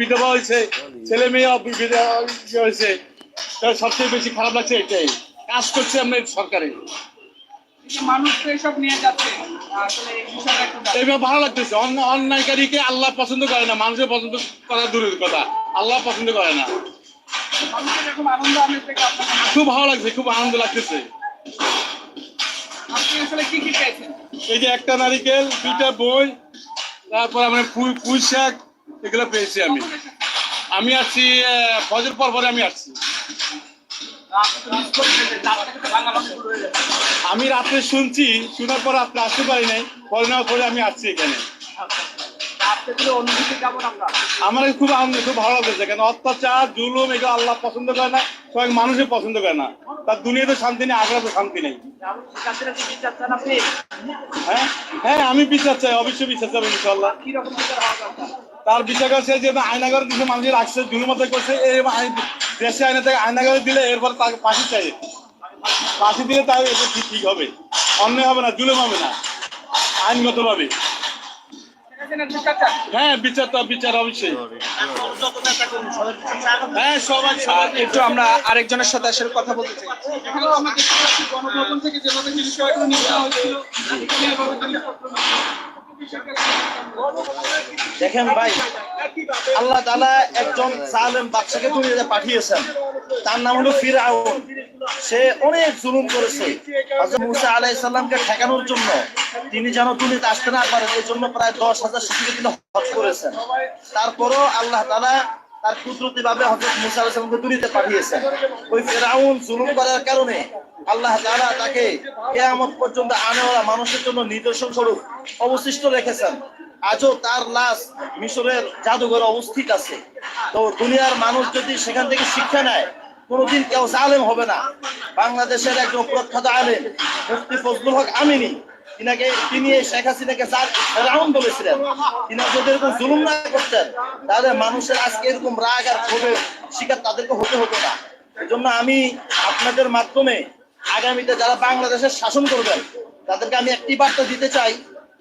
বিধবা হয়েছে ছেলে মেয়ে হয়েছে। তার সবচেয়ে বেশি খারাপ লাগছে এটাই। কাজ করছে আপনার সরকারে। ভালো লাগতেছে। অন্য অন্যায়কারীকে আল্লাহ পছন্দ করে না মানুষের পছন্দ করা দূরের কথা। আল্লাহ পছন্দ করে না? খুব ভালো লাগছে খুব আনন্দ লাগতেছে। এই যে একটা নারিকেল দুইটা বই তারপর আমরা পুঁই পুঁই শাক এগুলো পেয়েছি আমি আমি আসছি ফজর পর পরে আমি আসছি। আমি রাত্রে শুনছি, শোনার পর রাত্রে আসতে পারি নাই, পরে নেওয়ার পরে আমি আসছি এখানে আমার। খুব আনন্দ খুব ভালো লাগতেছে কেন অত্যাচার জুলুম এগুলো আল্লাহ পছন্দ করে না সবাই মানুষের পছন্দ করে না। তার দুনিয়াতে শান্তি নেই আগ্রাতে শান্তি নেই। বিচার হ্যাঁ? হ্যাঁ আমি বিশ্বাস চাই অবশ্যই বিশ্বাস চাই ইনশাল্লাহ বিচার তার বিচার করছে যে আয়নাগর কিছু মানুষের রাখছে জুলুমতা করছে এই দেশে আইনে থেকে আয়নাগরে দিলে এরপর তাকে ফাঁসি চাই। ফাঁসি দিলে তাই ঠিক হবে। অন্যায় হবে না জুলুম হবে না। আইনগতভাবে ঠিক আছে না বিচার চান হ্যাঁ বিচার তো বিচার অবশ্যই। হ্যাঁ সবাই সবাই একটু আমরা আরেকজনের সাথে আসলে কথা বলতে চাই। থেকে দেখেন ভাই, আল্লাহ তালা একজন সালেম বাদশাকে দুনিয়াতে পাঠিয়েছেন। তার নাম হলো ফির সে অনেক জুলুম করেছে। মুসা সালামকে ঠেকানোর জন্য তিনি যেন দুনিয়াতে আসতে না পারেন এই জন্য প্রায় দশ হাজার শিশুকে তিনি হজ করেছেন। তারপরও আল্লাহ তাআলা তার কুদরতি ভাবে হযরত মুসা আলাইহিস সালামকে দুনিয়াতে পাঠিয়েছেন ওই ফিরআউন জুলুম করার কারণে আল্লাহ তাআলা তাকে কেয়ামত পর্যন্ত আনেওয়ালা মানুষের জন্য নিদর্শন স্বরূপ অবশিষ্ট রেখেছেন। আজও তার লাশ মিশরের জাদুঘরে অবস্থিত আছে। তো দুনিয়ার মানুষ যদি সেখান থেকে শিক্ষা নেয়, কোনোদিন কেউ জালেম হবে না। বাংলাদেশের একজন প্রখ্যাত আলেম, মুফতি ফজলুল হক আমিনী তিনাকে তিনি এই শেখ হাসিনাকে রাউন বলেছিলেন তিনি যদি এরকম জুলুম না করতেন, তাহলে মানুষের আজকে এরকম রাগ আর ক্ষোভের শিকার তাদেরকে হতে হতো না। এজন্য আমি আপনাদের মাধ্যমে আগামীতে যারা বাংলাদেশের শাসন করবেন, তাদেরকে আমি একটি বার্তা দিতে চাই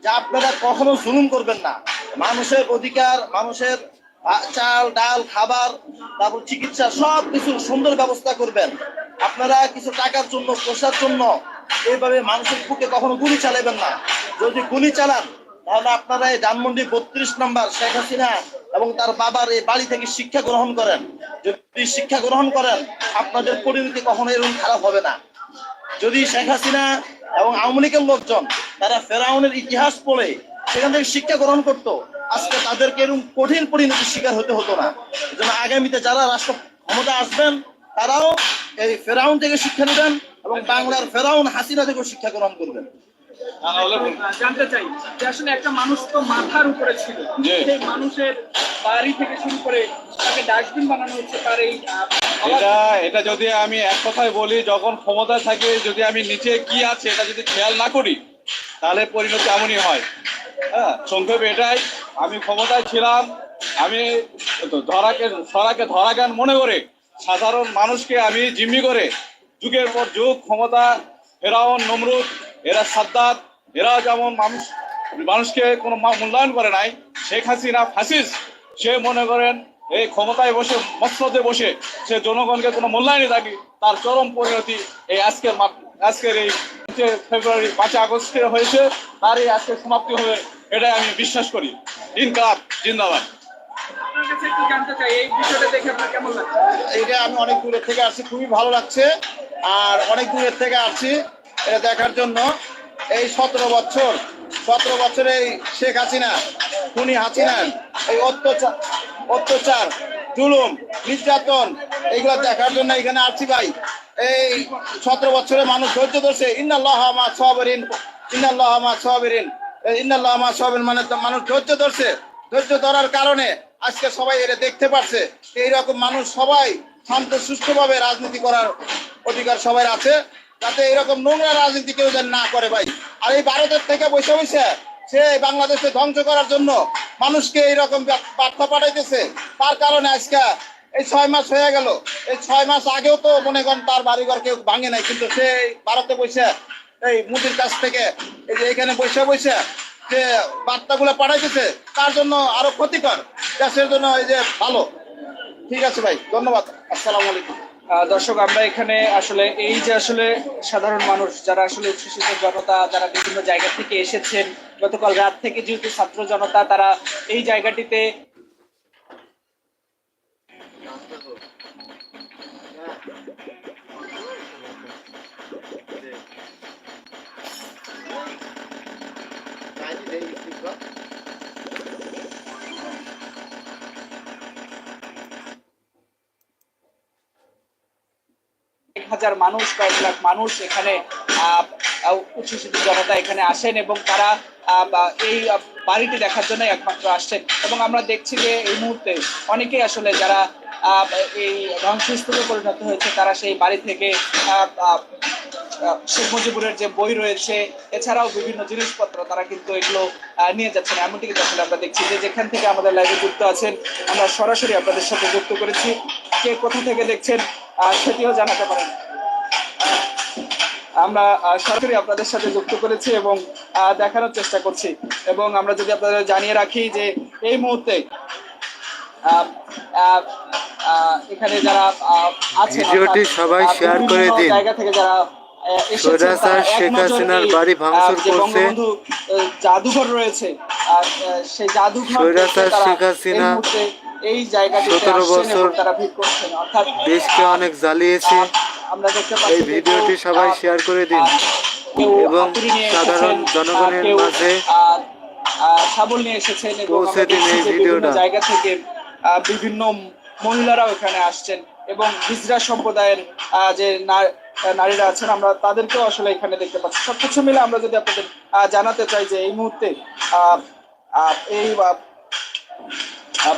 যে আপনারা কখনো জুলুম করবেন না। মানুষের অধিকার, মানুষের চাল, ডাল, খাবার, তারপর চিকিৎসা সব কিছু সুন্দর ব্যবস্থা করবেন। আপনারা কিছু টাকার জন্য পোষার জন্য এইভাবে মানুষের বুকে কখনো গুলি চালাবেন না। যদি গুলি চালান, তাহলে আপনারা এই ধানমন্ডি বত্রিশ নম্বর শেখ হাসিনা এবং তার বাবার এই বাড়ি থেকে শিক্ষা গ্রহণ করেন। যদি শিক্ষা গ্রহণ করেন, আপনাদের পরিণতি কখনো এরকম খারাপ হবে না। যদি শেখ হাসিনা এবং আওয়ামী লীগের লোকজন তারা ফেরাউনের ইতিহাস পড়ে, সেখান থেকে শিক্ষা গ্রহণ করত, আজকে তাদেরকে এরকম কঠিন পরিণতির শিকার হতে হতো না। এজন্য আগামীতে যারা রাষ্ট্র ক্ষমতা আসবেন, তারাও এই ফেরাউন থেকে শিক্ষা নেবেন। এবং বাংলার ফেরাউন হাসিনা থেকেও শিক্ষা গ্রহণ করবেন। জানতে চাই যে আসলে একটা মানুষ তো মাথার উপরে ছিল। সেই মানুষের বাড়ি থেকে শুরু করে তাকে ডাস্টবিন বানানো হচ্ছে তার এই এটা এটা যদি আমি এক কথায় বলি যখন ক্ষমতা থাকে যদি আমি নিচে কি আছে এটা যদি খেয়াল না করি তাহলে পরিণতি এমনই হয়। হ্যাঁ সংক্ষেপে এটাই আমি ক্ষমতায় ছিলাম আমি ধরাকে সরাকে ধরাগান মনে করে সাধারণ মানুষকে আমি জিম্মি করে যুগের পর যুগ ক্ষমতা ফেরাউন নমরুদ এরা সাদ্দাত এরা যেমন মানুষ মানুষকে কোনো মা- মূল্যায়ন করে নাই শেখ হাসিনা ফাসিস সে মনে করেন এই ক্ষমতায় বসে মসনদে বসে সে জনগণকে কোনো মূল্যায়নই থাকি তার চরম পরিণতি এই আজকের আজকের এই পাঁচে ফেব্রুয়ারি পাঁচই আগস্টে হয়েছে তারই আজকে সমাপ্তি হবে এটাই আমি বিশ্বাস করি। ইনকালাব জিন্দাবাদ। আপনার কাছে একটু জানতে চাই এই বিষয়টা দেখে আপনার কেমন লাগছে? এটা আমি অনেক দূরের থেকে আসছি খুবই ভালো লাগছে। আর অনেক দূরের থেকে আসছি এটা দেখার জন্য। এই সতেরো বছর, সতেরো বছরে এই শেখ হাসিনা, খুনি হাসিনা, এই অত্যাচার অত্যাচার, জুলুম, নির্যাতন, এইগুলো দেখার জন্য এখানে আসছি ভাই। এই সতেরো বছরে মানুষ ধৈর্য ধরছে। ইন্নাল্লাহ মা সবরিন, ইন্নাল্লাহ মা সবরিন ইন্নাল্লাহ মা সবরিন মানে মানুষ ধৈর্য ধরছে। ধৈর্য ধরার কারণে আজকে সবাই এটা দেখতে পাচ্ছে এইরকম মানুষ সবাই শান্ত, সুষ্ঠুভাবে রাজনীতি করার অধিকার সবাই আছে। যাতে এরকম নোংরা রাজনীতি কেউ যেন না করে ভাই। আর এই ভারতের থেকে বসে বসে সে বাংলাদেশে ধ্বংস করার জন্য মানুষকে এইরকম বার্তা পাঠাইতেছে। তার কারণে আজকে এই ছয় মাস হয়ে গেল। এই ছয় মাস আগেও তো মনে করেন তার বাড়িঘর কেউ ভাঙে নাই, কিন্তু সে ভারতে বসে এই মুদির কাছ থেকে এই যে এখানে বসে বসে যে বার্তাগুলো পাঠাইতেছে, তার জন্য আরও ক্ষতিকর। দেশের জন্য এই যে ভালো। ঠিক আছে ভাই, ধন্যবাদ। আসসালাম আলাইকুম। দর্শক, আমরা এখানে আসলে এই যে আসলে সাধারণ মানুষ, যারা আসলে উচ্ছ্বসিত জনতা, যারা বিভিন্ন জায়গা থেকে এসেছেন, গতকাল রাত থেকে যেহেতু ছাত্র জনতা, তারা এই জায়গাটিতে এক হাজার মানুষ, কয়েক লাখ মানুষ এখানে উচ্ছ্বসিত জনতা এখানে আসেন এবং তারা এই বাড়িটি দেখার জন্য একমাত্র আসছেন। এবং আমরা দেখছি যে এই মুহূর্তে অনেকেই আসলে যারা এই ধ্বংসস্তূপে পরিণত হয়েছে, তারা সেই বাড়ি থেকে শেখ মুজিবুরের যে বই রয়েছে, এছাড়াও বিভিন্ন জিনিসপত্র তারা কিন্তু এগুলো নিয়ে যাচ্ছেন। এমনটি কিন্তু আসলে আমরা দেখছি যে যেখান থেকে আমাদের লাইভে যুক্ত আছেন, আমরা সরাসরি আপনাদের সাথে যুক্ত করেছি। কে কোথা থেকে দেখছেন সেটিও জানাতে পারেন আমরা সরাসরি আপনাদের সাথে যুক্ত করেছি এবং দেখানোর চেষ্টা করছি এবং আমরা যদি আপনাদের জানিয়ে রাখি যে এই মুহূর্তে এখানে যারা আছেন ভিডিওটি সবাই share করে দিন। জায়গা থেকে যারা শেখ হাসিনার বাড়ি ভাঙচুর করছে। জাদুঘর রয়েছে সেই জাদুঘর শেখ হাসিনা এই জায়গাটিতে আসছেন তারা ভিড় করছেন। অর্থাৎ দেশকে অনেক জ্বালিয়েছে। আমরা দেখতে পাচ্ছি এই ভিডিওটি সবাই শেয়ার করে দিন। এবং সাধারণ জনগণের মাঝে শাবল নিয়ে এসেছেন এবং বিভিন্ন ভিডিওটা। জায়গা থেকে বিভিন্ন মহিলারাও এখানে আসছেন এবং হিজরা সম্প্রদায়ের যে নারীরা আছেন আমরা তাদেরকেও আসলে এখানে দেখতে পাচ্ছি। সবকিছু মিলে আমরা যদি আপনাদের জানাতে চাই যে এই মুহূর্তে এই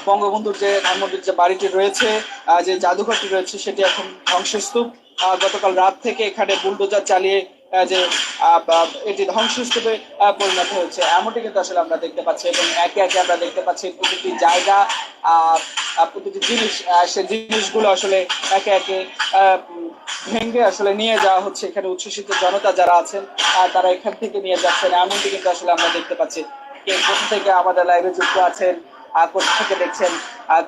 বঙ্গবন্ধুর যে ধানমন্ডির যে বাড়িটি রয়েছে যে জাদুঘরটি রয়েছে, সেটি এখন ধ্বংসস্তূপ। গতকাল রাত থেকে এখানে বুলডোজার চালিয়ে যে এটি ধ্বংসস্তূপে পরিণত হয়েছে। এমনটি কিন্তু আসলে আমরা দেখতে পাচ্ছি এবং একে একে আমরা দেখতে পাচ্ছি প্রতিটি জায়গা প্রতিটি জিনিস সে জিনিসগুলো আসলে একে একে ভেঙে আসলে নিয়ে যাওয়া হচ্ছে। এখানে উচ্ছ্বসিত জনতা যারা আছেন তারা এখান থেকে নিয়ে যাচ্ছেন। এমনটি কিন্তু আসলে আমরা দেখতে পাচ্ছি। কে কোথা থেকে আমাদের লাইভে যুক্ত আছেন কোথা থেকে দেখছেন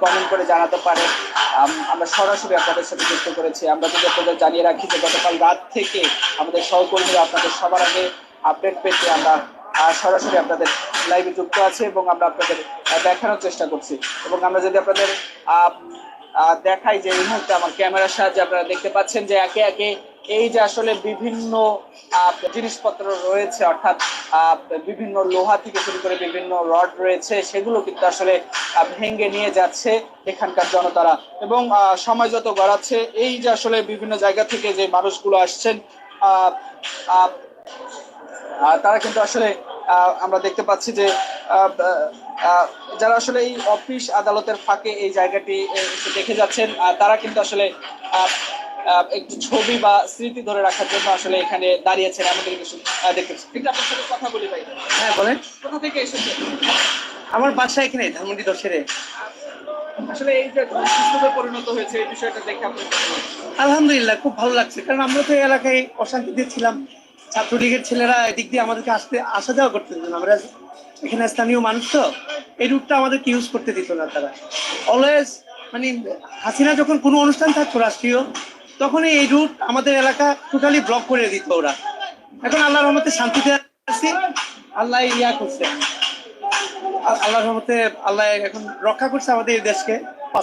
কমেন্ট করে জানাতে পারেন। আমরা সরাসরি আপনাদের সাথে যুক্ত করেছি। আমরা যদি আপনাদের জানিয়ে রাখি যে গতকাল রাত থেকে আমাদের সহকর্মীরা আপনাদের সবার আগে আপডেট পেতে আমরা সরাসরি আপনাদের লাইভে যুক্ত আছে এবং আমরা আপনাদের দেখানোর চেষ্টা করছি। এবং আমরা যদি আপনাদের দেখাই যে এই মুহূর্তে আমার ক্যামেরার সাহায্যে আপনারা দেখতে পাচ্ছেন যে একে একে এই যে আসলে বিভিন্ন জিনিসপত্র রয়েছে, অর্থাৎ বিভিন্ন লোহা থেকে শুরু করে বিভিন্ন রড রয়েছে, সেগুলো কিন্তু আসলে ভেঙে নিয়ে যাচ্ছে এখানকার জনতারা। এবং সময় যত গড়াচ্ছে, এই যে আসলে বিভিন্ন জায়গা থেকে যে মানুষগুলো আসছেন তারা কিন্তু আসলে আমরা দেখতে পাচ্ছি যে যারা আসলে এই অফিস আদালতের ফাঁকে এই জায়গাটি দেখে যাচ্ছেন তারা কিন্তু আসলে একটু ছবি বা স্মৃতি ধরে রাখার জন্য আসলে এখানে দাঁড়িয়েছেন আমাদের কিছু দেখতেছি একটু আপনার সাথে কথা বলি ভাই। হ্যাঁ বলেন। কোথা থেকে এসেছেন? আমার বাসা এখানে ধানমন্ডি দশেরে। আসলে এই যে পরিণত হয়েছে এই বিষয়টা দেখে আলহামদুলিল্লাহ খুব ভালো লাগছে। কারণ আমরা তো এই এলাকায় অশান্তিতে ছিলাম। ছাত্রলীগের ছেলেরা এদিক দিয়ে আমাদেরকে আসতে আসা যাওয়া করতে দিত না। আমরা এখানে স্থানীয় মানুষ তো এই রুটটা আমাদেরকে ইউজ করতে দিত না তারা। অলওয়েজ মানে হাসিনা যখন কোনো অনুষ্ঠান থাকতো রাষ্ট্রীয় তখনই এই রুট আমাদের এলাকা টোটালি ব্লক করে দিত ওরা। এখন আল্লাহর রহমতে শান্তিতে আছি আল্লাহ ইয়া করছে। আল্লাহর রহমতে আল্লাহ এখন রক্ষা করছে আমাদের এই দেশকে।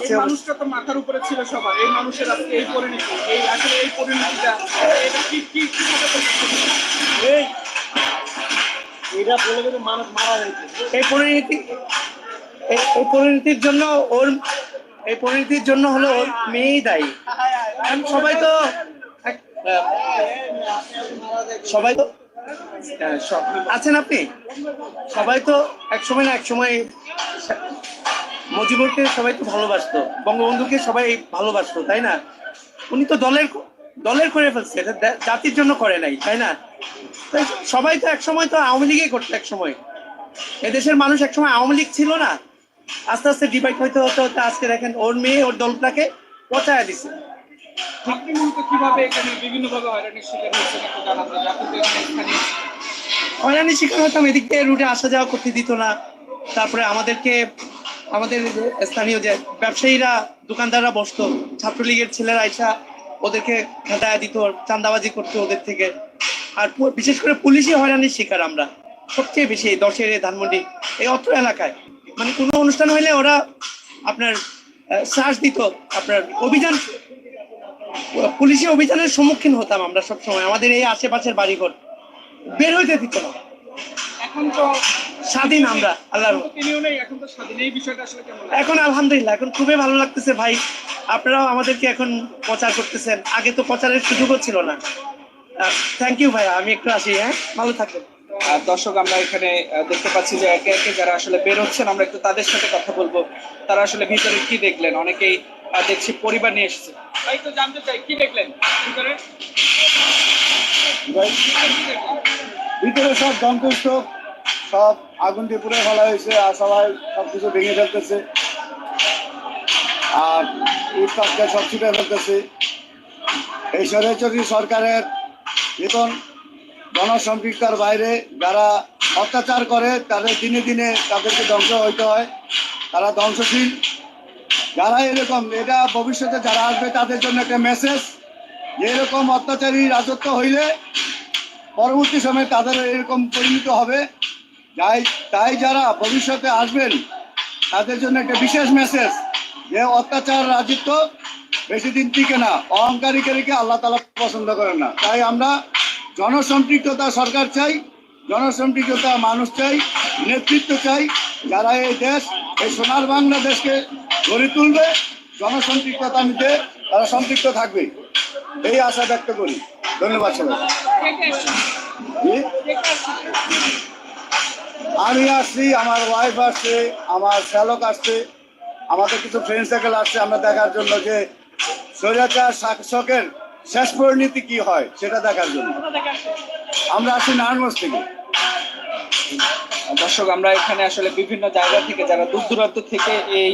এই মানুষটা তো মাথার উপরে ছিল সবার। এই মানুষের আজকে এই পরিণতি এই আসলে এই পরিণতিটা এটা কি কি কীভাবে পরিণত এই এই পরিণতি এই- এই পরিণতির জন্য ওর এই পরিণতির জন্য হলো মেয়েই দায়ী। কারণ সবাই তো সবাই তো আছেন আপনি? সবাই তো এক সময় না এক সময় মুজিবুরকে সবাই তো ভালোবাসতো বঙ্গবন্ধুকে সবাই ভালোবাসতো তাই না? উনি তো দলের দলের করে ফেলছে এটা জাতির জন্য করে নাই তাই না? সবাই তো এক সময় তো আওয়ামী লীগই করতো এক সময়। এদেশের মানুষ এক সময় আওয়ামী লীগ ছিল না। আস্তে আস্তে ডিভাইড হইতে হতে হতে আজকে দেখেন ওর মেয়ে ওর দলটাকে পচায় দিছে। আপনি মূলত কীভাবে এখানে বিভিন্ন হয়রানির শিকার একটু জানাতে। হয়রানি হতাম এদিক দিয়ে রুটে আসা যাওয়া করতে দিত না। তারপরে আমাদেরকে আমাদের স্থানীয় যে ব্যবসায়ীরা দোকানদাররা বসতো ছাত্রলীগের ছেলেরা আইসা ওদেরকে খেদায় দিত চান্দাবাজি করতো ওদের থেকে। আর বিশেষ করে পুলিশই হয়রানির শিকার আমরা। সবচেয়ে বেশি দশের ধানমন্ডি এই অত্র এলাকায়। মানে কোনো অনুষ্ঠান হইলে ওরা আপনার শ্বাস দিত। আপনার অভিযান পুলিশি অভিযানের সম্মুখীন হতাম আমরা সব সময় আমাদের এই আশেপাশের বাড়িঘর বের হইতে দিত না। এখন তো স্বাধীন আমরা আল্লাহর এখন আলহামদুলিল্লাহ এখন খুবই ভালো লাগতেছে ভাই। আপনারাও আমাদেরকে এখন প্রচার করতেছেন। আগে তো প্রচারের সুযোগও ছিল না। থ্যাংক ইউ ভাই আমি একটু আসি হ্যাঁ? ভালো থাকবেন। দর্শক, আমরা এখানে দেখতে পাচ্ছি যে একে একে যারা আসলে বেরোচ্ছেন আমরা একটু তাদের সাথে কথা বলব। তারা আসলে ভিতরে কি দেখলেন? অনেকেই দেখছি পরিবার নিয়ে এসেছে। তো জানতে চাই, কি দেখলেন ভিতরে? সব ধ্বংসস্ত সব আগুন দিয়ে পুড়ে ফেলা হয়েছে, আর সবাই ভেঙে ফেলতেছে। আর ইট সব ছুটে ফেলতেছে। এই সরকারের বেতন জনসম্পৃক্তার বাইরে যারা অত্যাচার করে, তাদের দিনে দিনে তাদেরকে ধ্বংস হইতে হয়। তারা ধ্বংসশীল। যারা এরকম, এটা ভবিষ্যতে যারা আসবে তাদের জন্য একটা মেসেজ যে এরকম অত্যাচারী রাজত্ব হইলে পরবর্তী সময়ে তাদের এরকম পরিণত হবে। তাই তাই যারা ভবিষ্যতে আসবেন, তাদের জন্য একটা বিশেষ মেসেজ যে অত্যাচার, রাজত্ব বেশি দিন টিকে না অহংকারীকারীকে আল্লাহ তালা পছন্দ করেন না। তাই আমরা জনসম্পৃক্ততা সরকার চাই, জনসম্পৃক্ততা মানুষ চাই, নেতৃত্ব চাই, যারা এই দেশ, এই সোনার বাংলাদেশকে গড়ে তুলবে, জনসম্পৃক্ততা নিতে তারা সম্পৃক্ত থাকবে। এই আশা ব্যক্ত করি। ধন্যবাদ সবাই আমি আসছি, আমার ওয়াইফ আসছে, আমার শ্যালক আসছে, আমাদের কিছু ফ্রেন্ড সার্কেল আসছে, আমরা দেখার জন্য যে স্বৈরাচার শাসকের শেষ পরিণতি কি হয় সেটা দেখার জন্য। আমরা আসছি নারায়ণগঞ্জ থেকে। দর্শক, আমরা এখানে আসলে বিভিন্ন জায়গা থেকে, যারা দূর দূরান্ত থেকে এই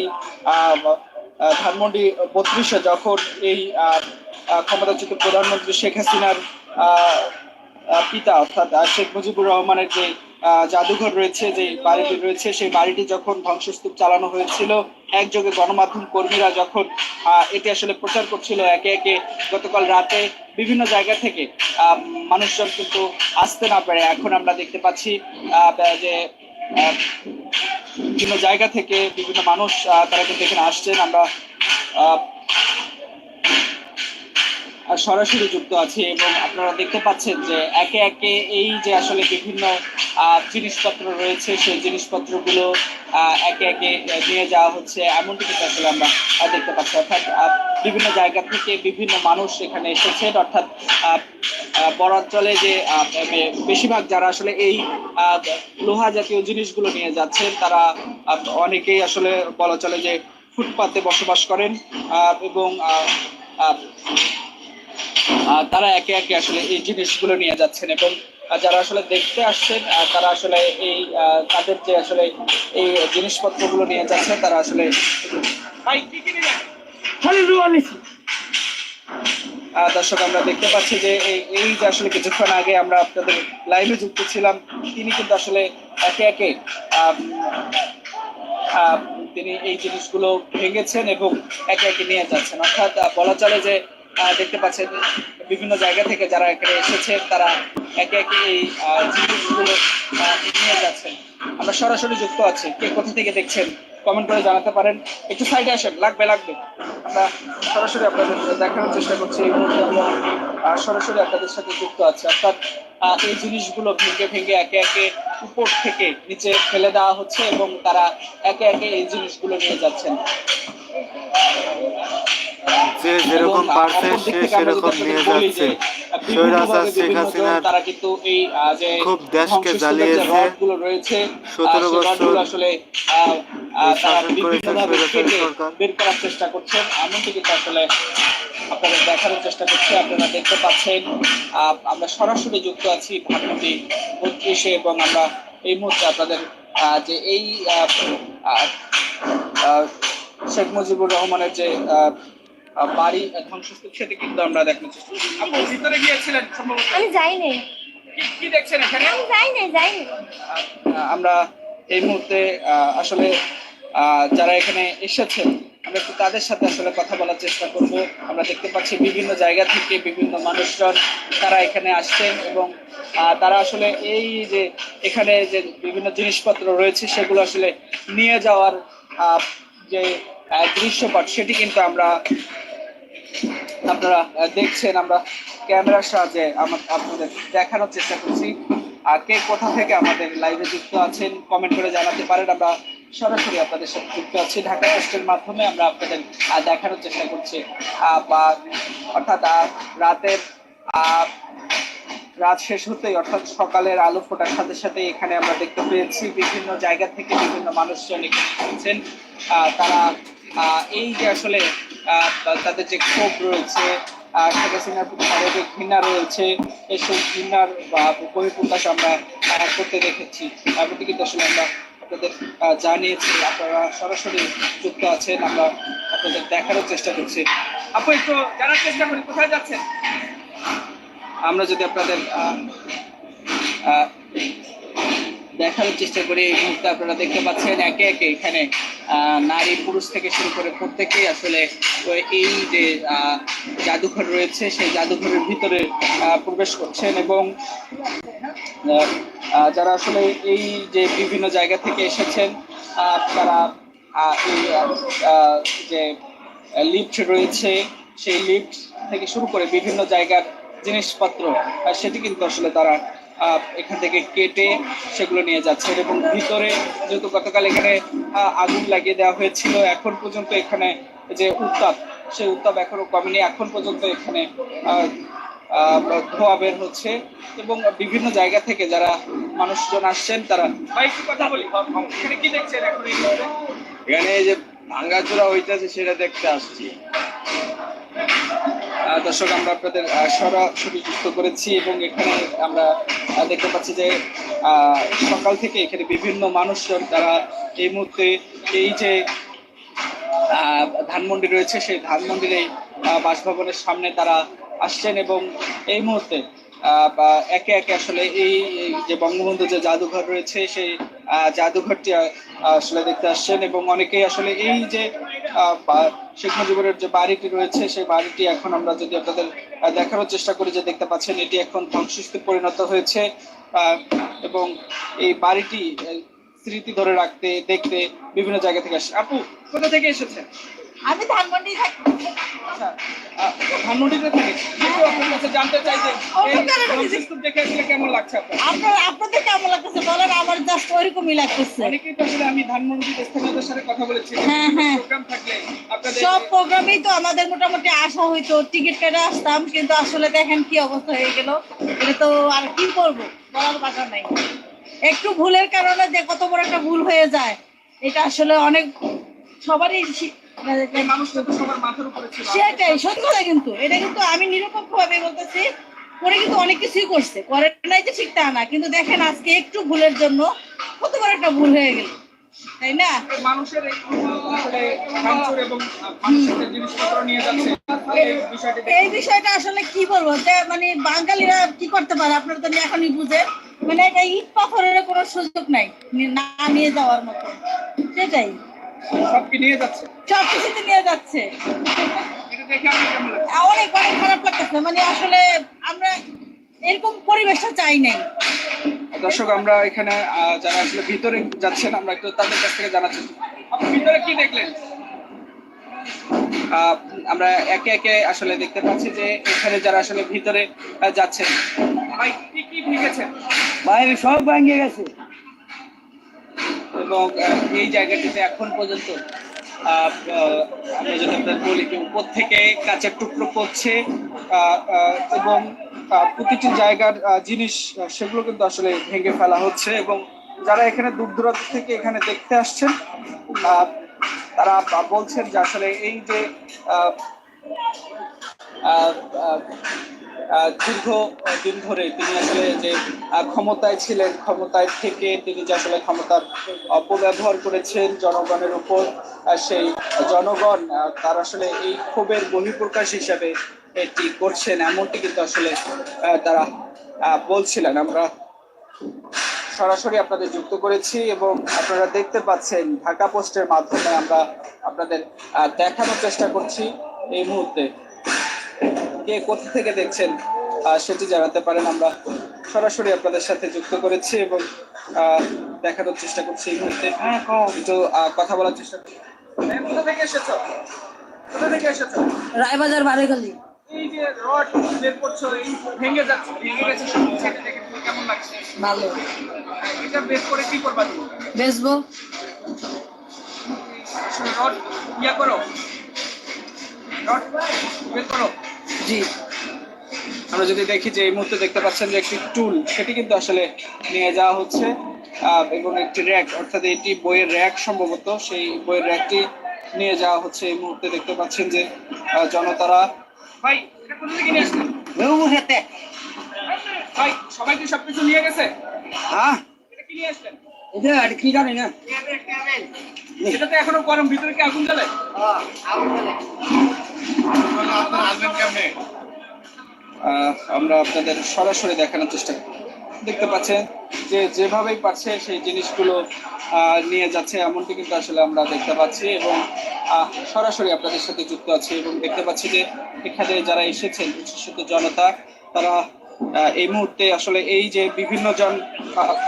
ধানমন্ডি বত্রিশে যখন এই ক্ষমতাচ্যুত প্রধানমন্ত্রী শেখ হাসিনার পিতা অর্থাৎ শেখ মুজিবুর রহমানের যে জাদুঘর রয়েছে, যে বাড়িটি রয়েছে, সেই বাড়িটি যখন ধ্বংসস্তূপ চালানো হয়েছিল, একযোগে গণমাধ্যম কর্মীরা যখন এটি আসলে প্রচার করছিল, একে একে গতকাল রাতে বিভিন্ন জায়গা থেকে মানুষজন কিন্তু আসতে না পারে এখন আমরা দেখতে পাচ্ছি যে বিভিন্ন জায়গা থেকে বিভিন্ন মানুষ তারা কিন্তু এখানে আসছেন। আমরা সরাসরি যুক্ত আছে এবং আপনারা দেখতে পাচ্ছেন যে একে একে এই যে আসলে বিভিন্ন জিনিসপত্র রয়েছে সেই জিনিসপত্রগুলো একে একে নিয়ে যাওয়া হচ্ছে। এমনটি কিন্তু আসলে আমরা দেখতে পাচ্ছি। অর্থাৎ বিভিন্ন জায়গা থেকে বিভিন্ন মানুষ এখানে এসেছেন অর্থাৎ আহ, যে বেশিরভাগ যারা আসলে এই লোহা জাতীয় জিনিসগুলো নিয়ে যাচ্ছেন তারা অনেকেই আসলে বলা চলে যে ফুটপাতে বসবাস করেন এবং তারা একে একে আসলে এই জিনিসগুলো নিয়ে যাচ্ছেন এবং যারা আসলে দেখতে আসছেন তারা আসলে এই তাদের যে আসলে এই জিনিসপত্রগুলো নিয়ে যাচ্ছে তারা আসলে দর্শক আমরা দেখতে পাচ্ছি যে এই এই যে আসলে কিছুক্ষণ আগে আমরা আপনাদের লাইভে যুক্ত ছিলাম তিনি কিন্তু আসলে একে একে তিনি এই জিনিসগুলো ভেঙেছেন এবং একে একে নিয়ে যাচ্ছেন। অর্থাৎ বলা চলে যে দেখতে পাচ্ছেন বিভিন্ন জায়গা থেকে যারা এখানে এসেছেন তারা একে একে এই জিনিসগুলো নিয়ে যাচ্ছেন। আমরা সরাসরি যুক্ত আছি। কে কোথা থেকে দেখছেন কমেন্ট করে জানাতে পারেন। একটু সাইডে আসেন, লাগবে লাগবে। আমরা সরাসরি আপনাদের দেখানোর চেষ্টা করছি। এই মুহূর্তে আমরা সরাসরি আপনাদের সাথে যুক্ত আছি। অর্থাৎ এই জিনিসগুলো ভেঙে ভেঙে একে একে উপর থেকে নিচে ফেলে দেওয়া হচ্ছে এবং তারা একে একে এই জিনিসগুলো নিয়ে যাচ্ছেন। যে যেরকম পারছে সে সেরকম নিয়ে যাচ্ছে স্বৈরাচার শেখ হাসিনার তারা কিন্তু এই যে খুব দেশকে জ্বালিয়েছে। রডগুলো রয়েছে আহ, 17 সেই বছর আসলে শাসন করেছে সরকার। বের করার চেষ্টা করছেন এমনটি কিন্তু আসলে আপনাদের দেখানোর চেষ্টা করছি আপনারা দেখতে পাচ্ছেন আমরা সরাসরি যুক্ত আছি বত্রিশে এবং আমরা এই মুহূর্তে আপনাদের আহ, যে এই শেখ মুজিবুর রহমানের যে বাড়ি ধ্বংসস্তূপ সেটি কিন্তু আমরা দেখানোর চেষ্টা আপনি ভিতরে গিয়েছিলেন সম্ভবত? আমি যাই নাই কি- দেখছেন এখানে? আমি যাই নাই যাই আমরা এই মুহূর্তে আসলে যারা এখানে এসেছেন আমরা একটু তাদের সাথে আসলে কথা বলার চেষ্টা করব। আমরা দেখতে পাচ্ছি বিভিন্ন জায়গা থেকে বিভিন্ন মানুষজন তারা এখানে আসছেন এবং তারা আসলে এই যে এখানে যে বিভিন্ন জিনিসপত্র রয়েছে সেগুলো আসলে নিয়ে যাওয়ার যে দৃশ্যপট সেটি কিন্তু আমরা আপনারা দেখছেন আমরা ক্যামেরার সাহায্যে আমার আপনাদের দেখানোর চেষ্টা করছি। আর কে কোথা থেকে আমাদের লাইভে যুক্ত আছেন কমেন্ট করে জানাতে পারেন। আমরা সরাসরি আপনাদের সাথে যুক্ত আছি। ঢাকা পোস্টের মাধ্যমে আমরা আপনাদের দেখানোর চেষ্টা করছি। বা অর্থাৎ রাতের রাত শেষ হতেই অর্থাৎ সকালের আলো ফোটার সাথে সাথে এখানে আমরা দেখতে পেয়েছি বিভিন্ন জায়গা থেকে বিভিন্ন মানুষজন এখানে এসেছেন। তারা এই যে আসলে তাদের যে ক্ষোভ রয়েছে আহ, শেখ হাসিনার প্রতি তাদের যে ঘৃণা রয়েছে এইসব ঘৃণার বা বহিঃপ্রকাশ আমরা করতে দেখেছি। এমনটি কিন্তু আসলে আমরা আপনাদের জানিয়েছি। আপনারা সরাসরি যুক্ত আছেন আমরা আপনাদের দেখানোর চেষ্টা করছি। আপু একটু জানার চেষ্টা করি কোথায় যাচ্ছেন? আমরা যদি আপনাদের দেখানোর চেষ্টা করি এই মুহূর্তে আপনারা দেখতে পাচ্ছেন একে একে এখানে নারী পুরুষ থেকে শুরু করে প্রত্যেকেই আসলে এই যে জাদুঘর রয়েছে, সেই জাদুঘরের ভিতরে প্রবেশ করছেন এবং যারা আসলে এই যে বিভিন্ন জায়গা থেকে এসেছেন তারা এই যে লিফট রয়েছে, সেই লিফট থেকে শুরু করে বিভিন্ন জায়গার জিনিসপত্র সেটি কিন্তু আসলে তারা এখান থেকে কেটে সেগুলো নিয়ে যাচ্ছে এবং ভিতরে যেহেতু গতকাল এখানে আগুন লাগিয়ে দেওয়া হয়েছিল, এখন পর্যন্ত এখানে যে উত্তাপ, সেই উত্তাপ এখনও কমেনি। এখন পর্যন্ত এখানে ধোঁয়া বের হচ্ছে এবং বিভিন্ন জায়গা থেকে যারা মানুষজন আসছেন, তারা কথা বলি। এখানে কি দেখছেন এখন? এখানে যে ভাঙ্গাচোরা হইতেছে, সেটা দেখতে আসছি। দর্শক, আমরা আপনাদের সরাসরি যুক্ত করেছি এবং এখানে আমরা দেখতে পাচ্ছি যে সকাল থেকে এখানে বিভিন্ন মানুষজন তারা এই মুহূর্তে এই যে ধানমন্ডি রয়েছে, সেই ধানমন্ডির এই বাসভবনের সামনে তারা আসছেন এবং এই মুহূর্তে একে একে আসলে এই যে বঙ্গবন্ধু যে জাদুঘর রয়েছে, সেই জাদুঘরটি আসলে দেখতে আসছেন এবং অনেকেই আসলে এই যে শেখ মুজিবুরের যে বাড়িটি রয়েছে, সেই বাড়িটি এখন আমরা যদি আপনাদের দেখানোর চেষ্টা করি যে দেখতে পাচ্ছেন, এটি এখন ধ্বংসস্তূপে পরিণত হয়েছে এবং এই বাড়িটি স্মৃতি ধরে রাখতে, দেখতে বিভিন্ন জায়গা থেকে আসে আপু, কোথা থেকে এসেছেন? আমি ধানমন্ডি থাকি। আচ্ছা, ধানমন্ডিতে থেকে। একটু আপনার কাছে জানতে চাই যে দেখে আসলে কেমন লাগছে আপনার? আপনাদের কেমন লাগতেছে? বলেন আমার জাস্ট ওইরকমই লাগতেছে। অনেকেই তো আসলে আমি স্থানীয়দের সাথে কথা বলেছি। হ্যাঁ, হ্যাঁ। প্রোগ্রাম থাকলে আপনাদের সব প্রোগ্রামেই তো আমাদের মোটামুটি আসা হইতো। টিকিট কেটে আসতাম কিন্তু আসলে দেখেন কি অবস্থা হয়ে গেল। এটা তো আর কি করব? বলার কথা নাই। একটু ভুলের কারণে যে কত বড় একটা ভুল হয়ে যায় এটা আসলে অনেক সবারই সেটাই সত্যি কথা কিন্তু। এটা কিন্তু আমি নিরপেক্ষ ভাবে বলতেছি পরে কিন্তু অনেক কিছুই করছে। করে নাই যে ঠিক তা না কিন্তু দেখেন আজকে একটু ভুলের জন্য কত বড় একটা ভুল হয়ে গেল। তাই না? মানুষের এই বিষয়টি আসলে কি বলব? যে মানে বাঙালিরা কি করতে পারে? আপনারা তো এখনই বুঝেন। মানে এটা ইট পাথরের কোনো সুযোগ নাই না নিয়ে যাওয়ার মতো। সেটাই। সব কি নিয়ে যাচ্ছে। সব কিছুতে নিয়ে যাচ্ছে। এটা দেখে আমি কেমন লাগছে? অনেক অনেক খারাপ লাগতেছে। মানে আসলে আমরা এরকম পরিবেশটা চাই নাই। দর্শক আমরা এখানে যারা আসলে ভিতরে যাচ্ছেন আমরা একটু তাদের কাছ থেকে জানাচ্ছি আপনি ভিতরে কি দেখলেন? আহ, আমরা একে একে আসলে দেখতে পাচ্ছি যে এখানে যারা আসলে ভিতরে যাচ্ছেন ভাই কি কি ভেঙেছেন? বাইরে সব ভাঙে গেছে। এবং এই জায়গাটিতে এখন পর্যন্ত আমরা যদি আপনার বলি যে উপর থেকে কাঁচের টুকরো পড়ছে এবং প্রতিটি জায়গার জিনিস সেগুলো কিন্তু আসলে ভেঙে ফেলা হচ্ছে এবং যারা এখানে দূর দূরান্ত থেকে এখানে দেখতে আসছেন তারা বলছেন যে আসলে এই যে দীর্ঘ, দিন ধরে তিনি আসলে যে ক্ষমতায় ছিলেন, ক্ষমতায় থেকে তিনি যে আসলে ক্ষমতার অপব্যবহার করেছেন জনগণের উপর সেই জনগণ তার আসলে এই ক্ষোভের বহিঃপ্রকাশ হিসাবে এটি করছেন, এমনটি কিন্তু আসলে তারা বলছিলেন। আমরা সরাসরি আপনাদের যুক্ত করেছি এবং আপনারা দেখতে পাচ্ছেন ঢাকা পোস্টের মাধ্যমে আমরা আপনাদের দেখানোর চেষ্টা করছি এই মুহূর্তে। কে কোথা থেকে দেখছেন সেটি জানাতে পারেন। আমরা সরাসরি আপনাদের সাথে যুক্ত করেছি এবং দেখানোর চেষ্টা করছি এই মুহূর্তে। একটু কথা বলার চেষ্টা করছি। কোথা থেকে এসেছ? কোথা থেকে এসেছ? রায়বাজার বারেখালি এই যে রড বের করছ এই ভেঙে যাচ্ছে ভেঙে গেছে ছেড়ে দেখে তোমার কেমন লাগছে? ভালো। এটা বের করে কি করবা তুমি? বেচবো। রড ইয়া করো। রড বের করো। জি। আমরা যদি দেখি যে এই মুহূর্তে দেখতে পাচ্ছেন যে একটি টুল সেটি কিন্তু আসলে নিয়ে যাওয়া হচ্ছে এবং একটি র্যাক অর্থাৎ এটি বইয়ের র্যাক সম্ভবত। সেই বইয়ের র্যাকটি নিয়ে যাওয়া হচ্ছে এই মুহূর্তে দেখতে পাচ্ছেন যে জনতারা ভাই ভাই সবাই কি সবকিছু নিয়ে গেছে? হ্যাঁ। এটা কি নিয়ে আসলেন? এটা আর কি জানি না। এটাতে এখনও গরম ভিতরে কি আগুন জ্বলে। আমরা আপনাদের সরাসরি দেখানোর চেষ্টা দেখতে পাচ্ছেন যে যেভাবেই পারছে সেই জিনিসগুলো নিয়ে যাচ্ছে, এমনটি কিন্তু আসলে আমরা দেখতে পাচ্ছি এবং সরাসরি আপনাদের সাথে যুক্ত আছি এবং দেখতে পাচ্ছি যে এখানে যারা এসেছেন, বিশেষত জনতা, তারা এই মুহূর্তে আসলে এই যে বিভিন্ন জন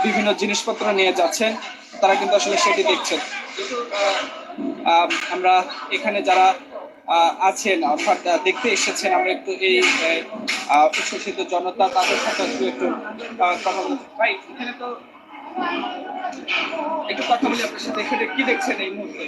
বিভিন্ন জিনিসপত্র নিয়ে যাচ্ছেন, তারা কিন্তু আসলে সেটি দেখছেন। আমরা এখানে যারা আছেন, অর্থাৎ দেখতে এসেছেন। আমরা একটু এই উচ্ছ্বসিত জনতা, তাদের সাথে একটু একটু কথা বলতে ভাই, এখানে তো একটু কথা বলি আপনার সাথে। এখানে কি দেখছেন এই মুহূর্তে?